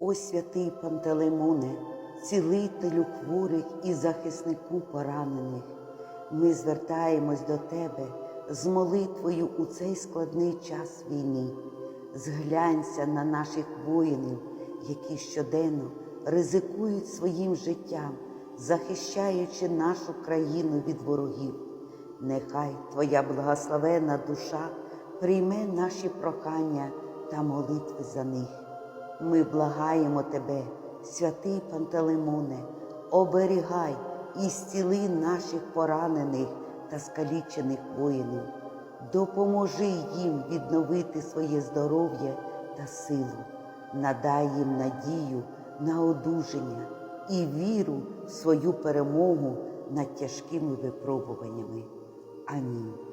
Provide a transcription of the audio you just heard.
О святий Пантелеймоне, цілителю хворих і захиснику поранених, ми звертаємось до Тебе з молитвою у цей складний час війни. Зглянься на наших воїнів, які щоденно ризикують своїм життям, захищаючи нашу країну від ворогів. Нехай Твоя благословена душа прийме наші прохання та молитви за них. Ми благаємо Тебе, святий Пантелеймоне, оберігай і зціли наших поранених та скалічених воїнів. Допоможи їм відновити своє здоров'я та силу, надай їм надію на одужання і віру в свою перемогу над тяжкими випробуваннями. Амінь.